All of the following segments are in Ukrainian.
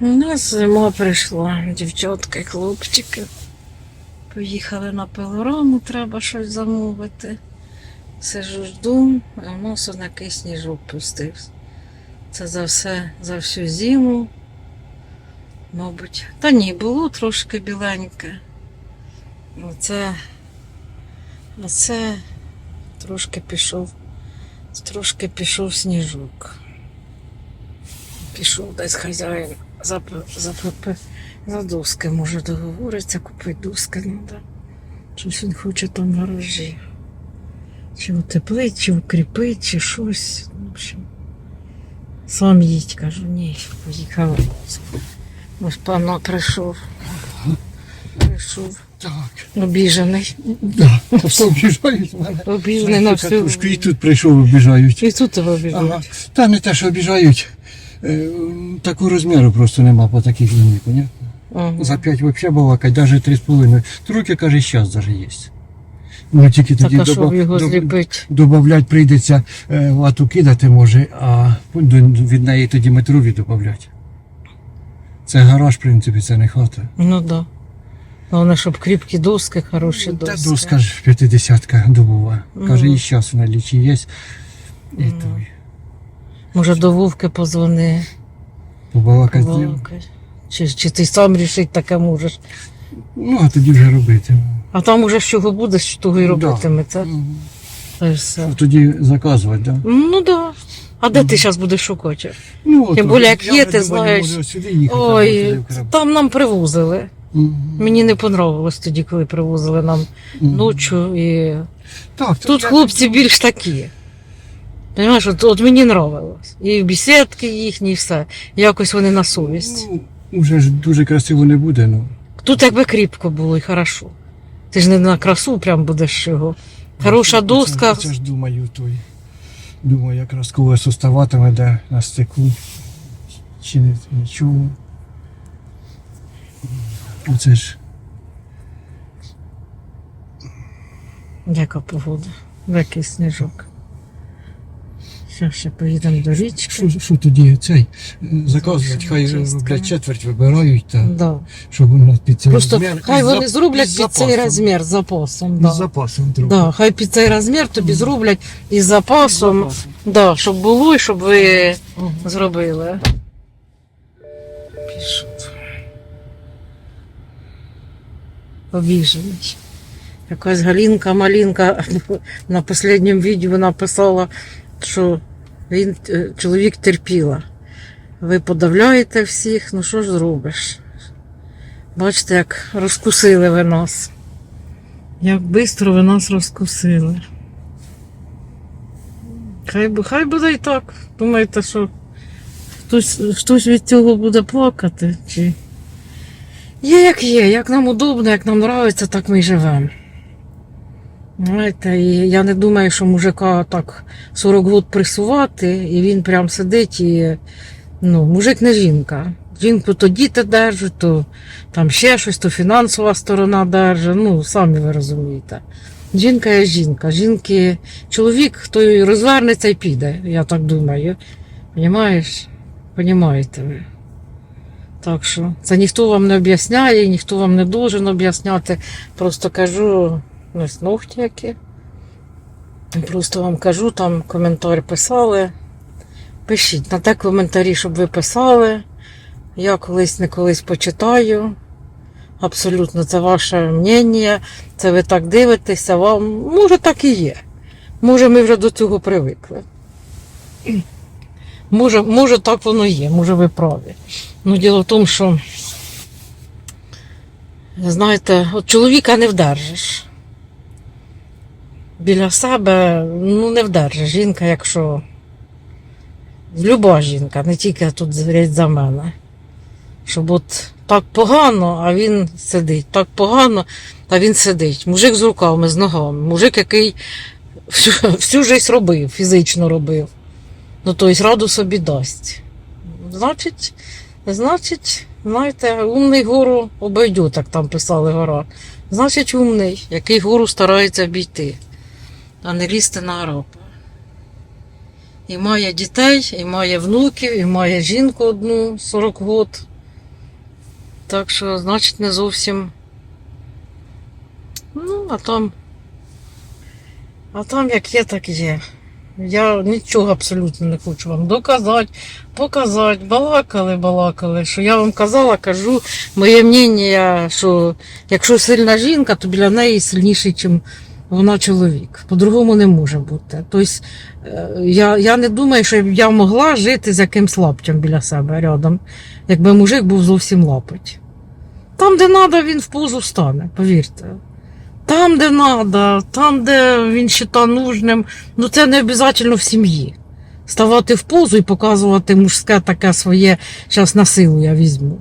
У нас зима прийшла, дівчатки, хлопчики. Поїхали на пилораму, треба щось замовити. Сижу жду, а в нас якийсь сніжок пустився. Це за все, за всю зиму. Мабуть. Та ні, було трошки біленьке. Оце, оце трошки пішов, трошки пішов сніжок. Пішов десь хазяїн за, за, за доски, може, договориться, купити доски треба. Щось він хоче там в гаражі. Чи утеплить, чи укріпить, чи щось. В общем, сам їдь, кажу, ні, поїхала. Ось пана прийшов. Прийшов. Так, Обіжений. да. Обіжають мене. Обіжений на всю. І тут прийшов, обіжають. І тут тебе обіжений. Ага. Та не те, що обіжають. Е, Такого розміру просто нема по таких ліній, понятно? Ага. За 5 взагалі балакать, навіть 3,5. Трохи, каже, зараз навіть є. Ну тільки Так, тоді доб- прийдеться е, вату кидати може, а від неї тоді метрові додавати. Це гараж, в принципі, це не хата. Ну да. Головне, щоб кріпкі доски, хороші Та доски. доска ж 50-ка добова. Каже, і зараз на лічі є. І той. Може, до Вовки позвони. Побалакати з ним. Чи, чи ти сам рішить таке можеш. Ну, а тоді вже робити. А там уже з чого буде, з того і робитиметься. Мгм. Це все. Що тоді заказувати, так? Да? Ну да. А де ти зараз будеш шукати? Ну, от, Тим більше, як я є, вже ти думаю, знаєш. може, сюди їхати, Ой, туди в Краб. там нам привозили. Мгм. Мені не понравилось тоді, коли привозили нам Мгм. ночі. І... Так, Тут я- хлопці більш такі. Понимаєш, от, от мені нравилось. І бесідки їхні, і все. Якось вони на совість. Ну, уже ж дуже красиво не буде, ну. Тут якби кріпко було і хорошо. Ти ж не на красу прям будеш його. Хороша доска. Оце ж думаю, той. Думаю, якраз колесо ставатиме де на стеку. Чи не нічого. Оце ж. Яка погода? Який сніжок. Ще ще поїдемо до річки. Що, що тоді цей е, заказувати, хай роблять четверть, вибирають, та, Да. щоб воно під цей Просто розмір. хай вони зап- зроблять під цей розмір з запасом. Да. запасом трохи. Да, хай під цей розмір тобі зроблять із запасом, запасом. да, щоб було і щоб ви Ага. зробили. Пішов. Обіжений. Якась Галінка Малінка на останньому відео написала, що він е, чоловік терпіла. Ви подавляєте всіх, ну що ж зробиш? Бачите, як розкусили ви нас. Як швидко ви нас розкусили. Хай, хай буде і так. Думаєте, що хтось, хтось від цього буде плакати? Чи... Є як є, як нам удобно, як нам подобається, так ми й живемо. Знаєте, і я не думаю, що мужика так 40 год присувати, і він прям сидить і ну, мужик не жінка. Жінку то діти держать, то там ще щось, то фінансова сторона держить. Ну, самі ви розумієте. Жінка є жінка. Жінки, чоловік, той розвернеться і піде, я так думаю. Понімаєш? Понімаєте ви. Так що це ніхто вам не об'ясняє, ніхто вам не должен об'ясняти. Просто кажу, ось ногті які. Просто вам кажу, там коментар писали. Пишіть на те коментарі, щоб ви писали. Я колись не колись почитаю. Абсолютно, це ваше мнення. Це ви так дивитеся, вам може так і є. Може, ми вже до цього привикли. Може, може, так воно є, може, ви праві. Ну, діло в тому, що, знаєте, от чоловіка не вдержиш. Біля себе ну, не вдержиш. Жінка, якщо. Люба жінка, не тільки тут зрять за мене. Щоб от так погано, а він сидить. Так погано, а він сидить. Мужик з руками, з ногами. Мужик, який всю, всю життя робив, фізично робив. Ну, тобто раду собі дасть. Значить, значить, знаєте, умний гору обойдю, так там писали гора. Значить, умний, який гору старається обійти, а не лізти на арапа. І має дітей, і має внуків, і має жінку одну 40 год. Так що, значить, не зовсім. Ну, а там. А там як є, так є. Я нічого абсолютно не хочу вам доказати, показати. Балакали, балакали. Що я вам казала, кажу, моє мнення, що якщо сильна жінка, то біля неї сильніший, ніж вона чоловік. По-другому не може бути. Тобто, я, я не думаю, що я могла жити з якимсь лаптем біля себе рядом, якби мужик був зовсім лапоть. Там, де треба, він в позу стане, повірте. Там, де треба, там, де він вважає нужним, ну це не обов'язково в сім'ї. Ставати в позу і показувати мужське таке своє, зараз на силу я візьму.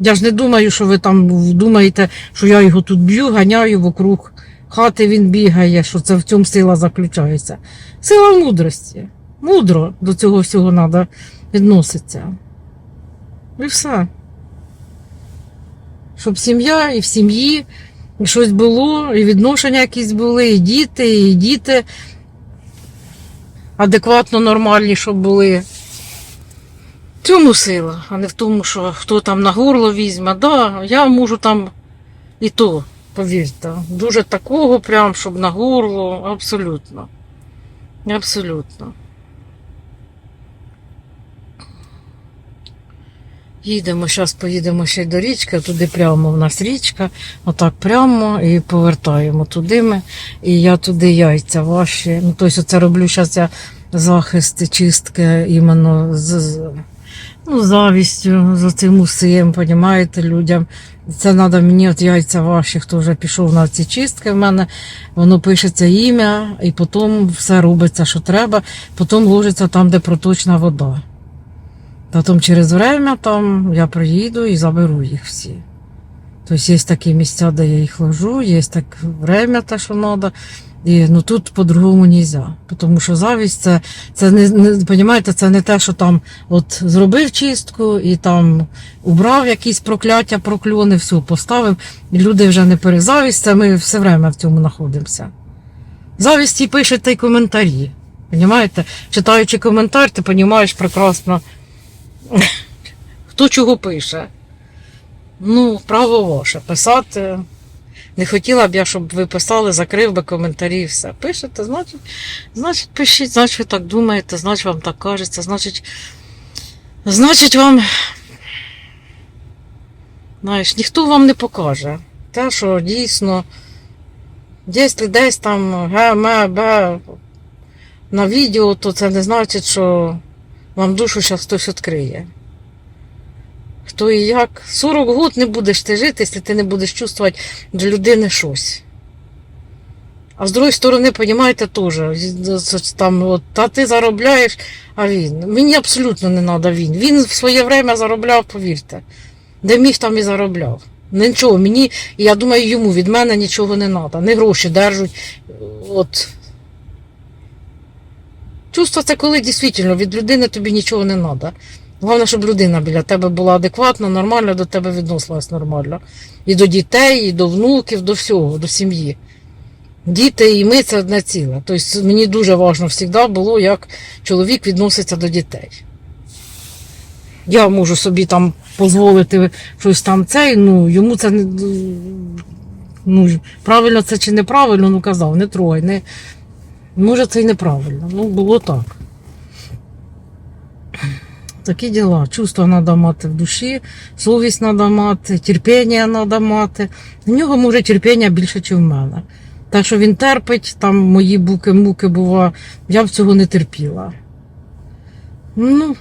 Я ж не думаю, що ви там думаєте, що я його тут б'ю, ганяю вокруг хати він бігає, що це в цьому сила заключається. Сила мудрості. Мудро до цього всього треба відноситися. І все. Щоб сім'я і в сім'ї щось було, і відношення якісь були, і діти, і діти адекватно нормальні, щоб були. В цьому сила, а не в тому, що хто там на горло візьме. Да, я можу там і то, повірте. Дуже такого, прям, щоб на горло, абсолютно. Абсолютно. Їдемо, зараз поїдемо ще й до річки, туди прямо в нас річка, отак прямо і повертаємо туди ми. І я туди яйця ваші. Ну, тобто це роблю зараз я захист, чистки іменно з, ну, завістю за цим усім, понімаєте, людям. Це треба мені от яйця ваші, хто вже пішов на ці чистки в мене, воно пишеться ім'я, і потім все робиться, що треба, потім ложиться там, де проточна вода. Потім через время там я приїду і заберу їх всі. Тобто є такі місця, де я їх ложу, є так время, те, що треба. І ну тут по-другому не можна. Тому що завість це, це не, не понімаєте, це не те, що там от зробив чистку і там убрав якісь прокляття, прокльони, все поставив. І люди вже не перезавість, це ми все время в цьому знаходимося. Завісті пишете й коментарі. Понімаєте? Читаючи коментар, ти розумієш прекрасно, хто чого пише. Ну, право ваше. Писати. Не хотіла б я, щоб ви писали, закрив би коментарі і все. Пишете, значить, значить, пишіть, значить, ви так думаєте, значить, вам так кажеться, значить, значить, вам. Знаєш, ніхто вам не покаже. Те, що дійсно, якщо десь там ге, ме, бе на відео, то це не значить, що вам душу зараз хтось відкриє. Хто і як. 40 років не будеш ти жити, якщо ти не будеш чувствувати для людини щось. А з другої сторони, розумієте, теж. Там, от, та ти заробляєш, а він. Мені абсолютно не треба він. Він в своє время заробляв, повірте. Де міг, там і заробляв. Нічого, мені, я думаю, йому від мене нічого не треба. Не гроші держуть. От. Чувство це коли дійсно від людини тобі нічого не треба. Головне, щоб людина біля тебе була адекватна, нормально до тебе відносилась нормально. І до дітей, і до внуків, до всього, до сім'ї. Діти і ми це одне ціле. Тобто мені дуже важливо завжди було, як чоловік відноситься до дітей. Я можу собі там дозволити щось там цей, ну йому це не. Ну, правильно це чи неправильно, ну казав, не трогай. Не... Може, це й неправильно. Ну, було так. Такі діла. Чувства треба мати в душі, совість треба мати, терпіння треба мати. В нього може терпіння більше, ніж в мене. Так що він терпить, там мої буки-муки бува, я б цього не терпіла. Ну,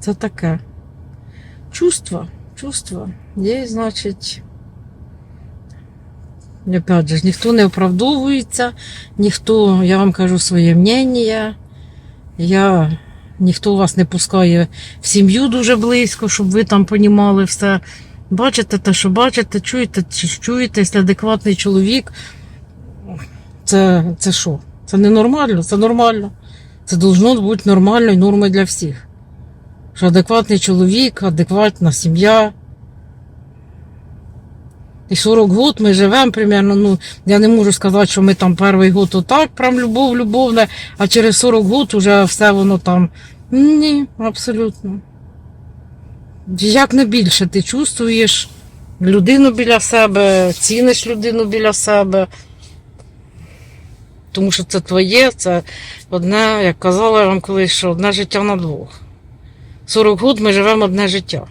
це таке. Чувства, чувства. Є, значить. Опять же, ніхто не оправдовується, ніхто, я вам кажу своє мнення. Я ніхто вас не пускає в сім'ю дуже близько, щоб ви там понімали все. Бачите те, що бачите, чуєте, чи чуєте, якщо адекватний чоловік, це, це що? Це не нормально, це нормально. Це должно бути нормальною нормою для всіх. Що адекватний чоловік, адекватна сім'я. І 40 год ми живемо примерно, ну, я не можу сказати, що ми там перший год отак, прям любов, любовне, а через 40 год уже все воно там. Ні, абсолютно. Як не більше ти чувствуєш людину біля себе, ціниш людину біля себе. Тому що це твоє, це одне, як казала я вам колись, що одне життя на двох. 40 років ми живемо одне життя.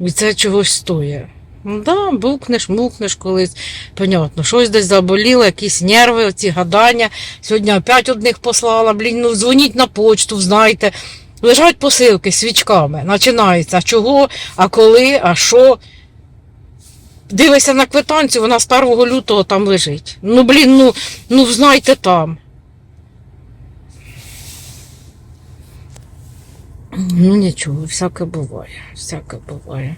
І це чогось стоїть. Ну да, букнеш, мукнеш колись. Понятно, щось десь заболіло, якісь нерви, оці гадання. Сьогодні опять одних послала, блін, ну дзвоніть на почту, знайте. Лежать посилки свічками. Починається. Чого, а коли, а що. Дивися на квитанцію, вона з 1 лютого там лежить. Ну, блін, ну, ну знайте там. Ну нічого, всяке буває, всяке буває.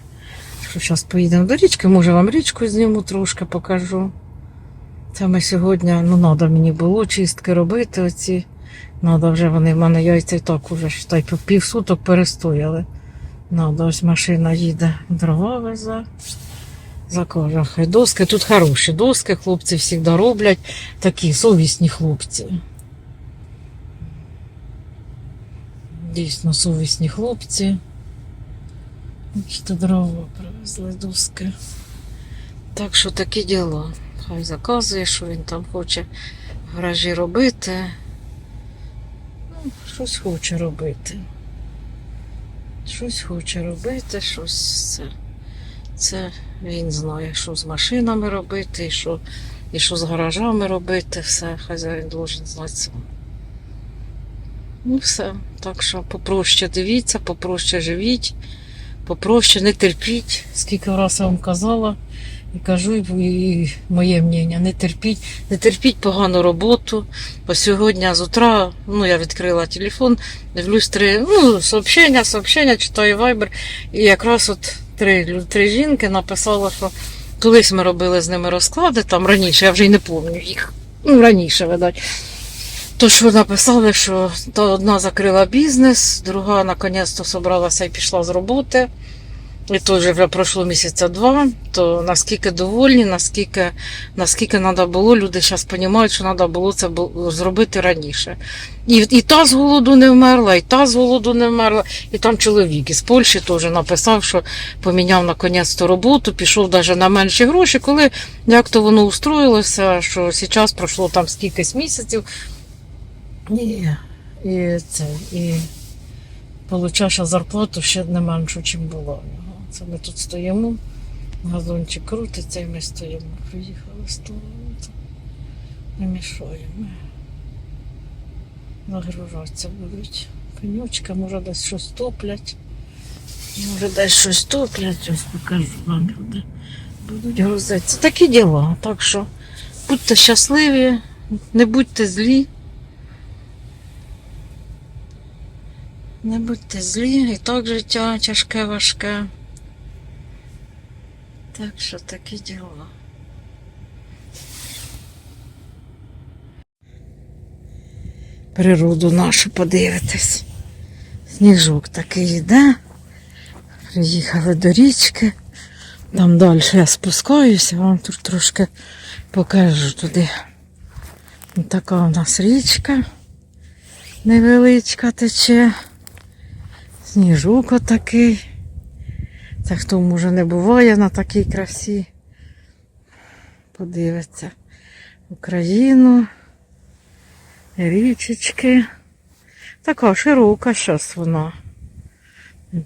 Що зараз поїдемо до річки, може вам річку зніму трошки покажу. Це сьогодні, ну треба мені було чистки робити оці. Надо вже вони в мене яйця і так уже считай, по півсуток перестояли. Надо, ось машина їде, дрова везе. Закаже, хай доски. Тут хороші доски, хлопці завжди роблять. Такі совісні хлопці. Дійсно совісні хлопці. Що дрова привезли доски. Так що такі діла. Хай заказує, що він там хоче в гаражі робити. Ну, щось хоче робити. Щось хоче робити, щось це. Це він знає, що з машинами робити, і що, і що з гаражами робити, все, хазяїн должен знати сам. Ну все. Так що попроще дивіться, попроще живіть, попроще не терпіть, скільки раз я вам казала. І кажу, і моє мнення, не терпіть, не терпіть погану роботу. Бо сьогодні з утра, ну я відкрила телефон, дивлюсь три, ну, сообщення, сообщення, читаю вайбер, і якраз от три, три жінки написали, що колись ми робили з ними розклади, там раніше, я вже й не пам'ятаю їх. Ну, раніше, видать. То що написали, що то одна закрила бізнес, друга наконець-то собралася і пішла з роботи. І то вже пройшло місяця два, то наскільки довольні, наскільки, наскільки треба було, люди зараз розуміють, що треба було це зробити раніше. І, і та з голоду не вмерла, і та з голоду не вмерла, і там чоловік із Польщі теж написав, що поміняв наконець-то роботу, пішов навіть на менші гроші, коли як то воно устроїлося, що зараз пройшло там скількись місяців. І, і це, і получав ще зарплату ще не меншу, ніж нього. Це ми тут стоїмо, газончик крутиться і ми стоїмо. Приїхали з того, не мішаємо. Загружатися будуть. Пенючка, може десь щось топлять. Може десь щось топлять, ось покажу вам люди. Будуть грузити. Це такі діла. Так що будьте щасливі, не будьте злі. Не будьте злі, і так життя тяжке, важке. Так що такі діла. Природу нашу подивитись. Сніжок такий йде. Приїхали до річки. Там далі я спускаюся, вам тут трошки покажу туди. Така у нас річка невеличка тече. Сніжок отакий. Це хто може не буває на такій красі. Подивиться Україну, річечки. Така широка щас вона.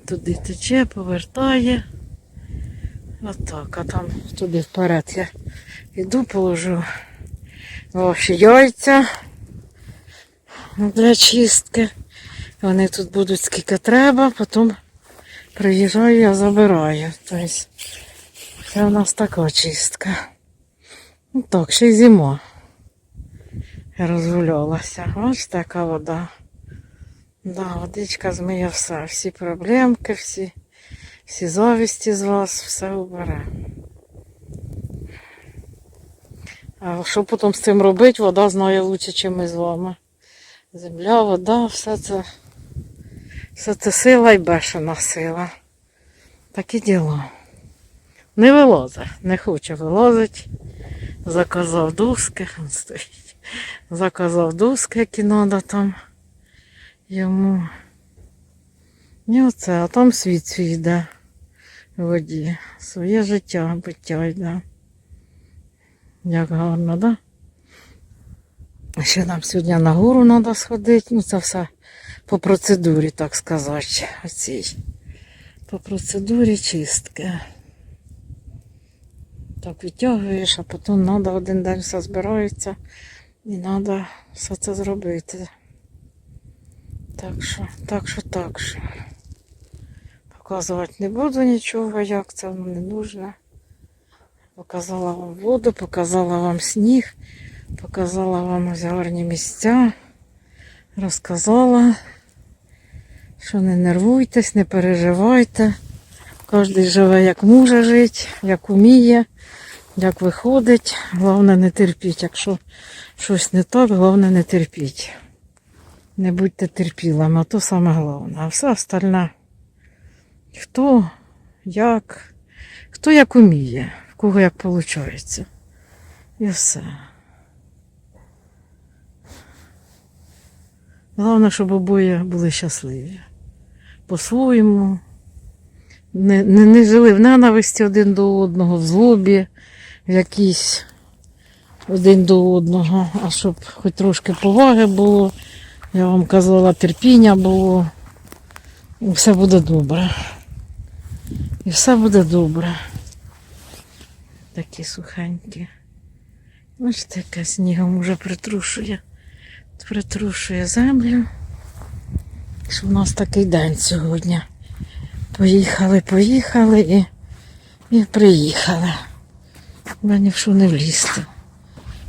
Туди тече, повертає. Отак, а там туди вперед я йду, положу ваші яйця для чистки. Вони тут будуть скільки треба, потім приїжджаю, я забираю. Тобто це у нас така чистка. Ну так, ще й зима. Я розгулялася. Ось така вода. Да, водичка змиє все. Всі проблемки, всі, всі завісті з вас, все убере. А що потім з цим робити, вода знає краще, ніж ми з вами. Земля, вода, все це, все це сила і бешена сила. Такі діла. Не вилазить, не хоче вилазить. Заказав доски, он стоїть. Заказав доски, які треба там йому. І оце, а там світ свій йде в воді. Своє життя, биття йде. Як гарно, да? Ще нам сьогодні на гору треба сходити. Ну, це все по процедурі, так сказати. Оцій. По процедурі чистки. Так відтягуєш, а потім треба один день все збирається і треба все це зробити. Так що, так що, так що. Показувати не буду нічого, як це воно не нужно. Показала вам воду, показала вам сніг, показала вам гарні місця, розказала, що не нервуйтесь, не переживайте. Кожен живе як може жити, як уміє, як виходить. Головне не терпіть. Якщо щось не так, головне не терпіть. Не будьте терпілими, а то саме головне. А все остальне. Хто як, хто як уміє, в кого як виходить. І все. Головне, щоб обоє були щасливі. По-своєму. Не, не, не жили в ненависті один до одного, в злобі, в якійсь один до одного, а щоб хоч трошки поваги було, я вам казала, терпіння було. Все буде добре. І все буде добре. Такі сухенькі. Бачите, яке снігом уже притрушує. Притрушує землю. В нас такий день сьогодні. Поїхали, поїхали і, і приїхали. Бо ні в що не влізти.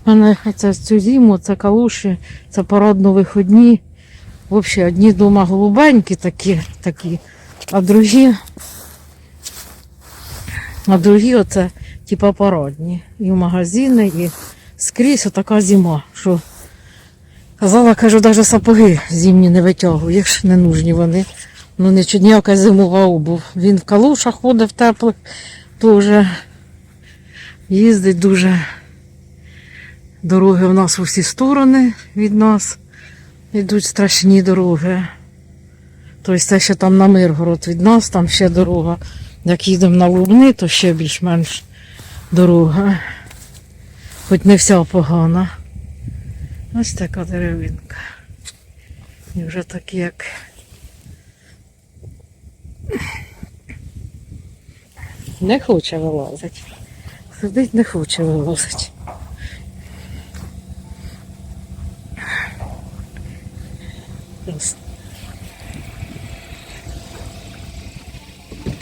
У мене це цю зиму, це калуші, це парадно виходні. Взагалі, одні дома голубенькі такі, такі, а другі, а другі оце типа парадні. І в магазини, і скрізь отака зима, що казала, кажу, навіть сапоги зимні не витягую, якщо не нужні вони. Ну нічого, ніяка зимова обув. Він в калушах ходить в теплих, теж їздить дуже. Дороги в нас у всі сторони від нас. Йдуть страшні дороги. Тобто це ще там на Миргород від нас, там ще дорога. Як їдемо на Лубни, то ще більш-менш дорога. Хоч не вся погана. Ось така деревинка. І вже такі як. Не хоче вилазити. Сидить, не хоче вилазити.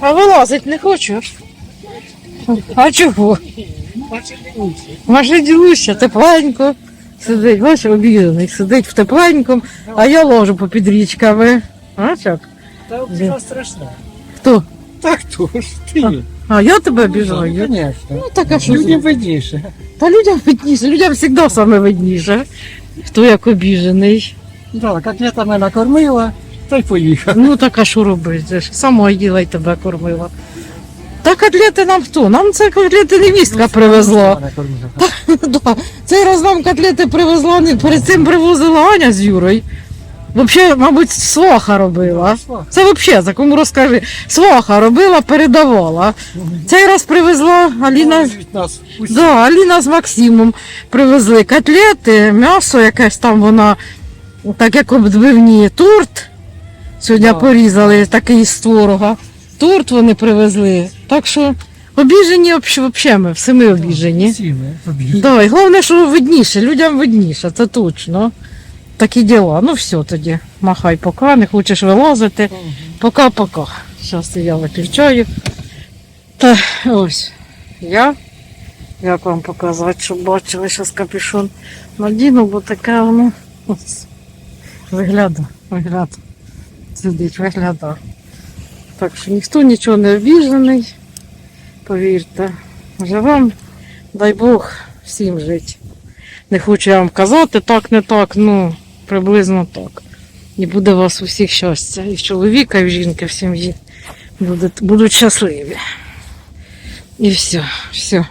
А вилазить не хочу. А чого? Ваше ділуся, тепленько. Сидить, бачиш, обіжений, сидить в тепленькому, а я ложу попід річками. А як? Та Блін. страшно. Хто? Так хто ж ти? А я тебе обіжаю? Звісно. Ну так а що? Людям видніше. Та людям видніше, людям завжди саме видніше. Хто як обіжений. Да, котлетами накормила, та й поїхав. Ну так а що робити? Сама їла й тебе кормила. Та котлети нам хто? Нам це котлети невістка привезла. Да. Цей раз нам котлети привезла, не- перед цим привозила Аня з Юрою. Взагалі, мабуть, сваха робила. Це взагалі, за кому розкажи. Сваха робила, передавала. Цей раз привезла Аліна. Нас усі. Да, Аліна з Максимом привезли котлети, м'ясо якесь там вона, так як обдбивні, торт. Сьогодні Да. порізали такий з творога. Торт вони привезли. Так що обіжені взагалі ми, всі ми обіжені. Всі ми обіжені. Да, і головне, що видніше, людям видніше, це точно. Такі діла. Ну все тоді. Махай пока, не хочеш вилазити. Пока-пока. Зараз я виключаю. Та ось я. Як вам показати, щоб бачили, зараз капюшон надіну, бо таке воно ось, вигляда, вигляда. Сидить, вигляда. Так що ніхто нічого не обіжений. Повірте. Вже вам, дай Бог всім жити. Не хочу я вам казати, так, не так, ну, приблизно так. І буде у вас усіх щастя. І в чоловіка, і в жінки, в сім'ї будуть, будуть щасливі. І все, все.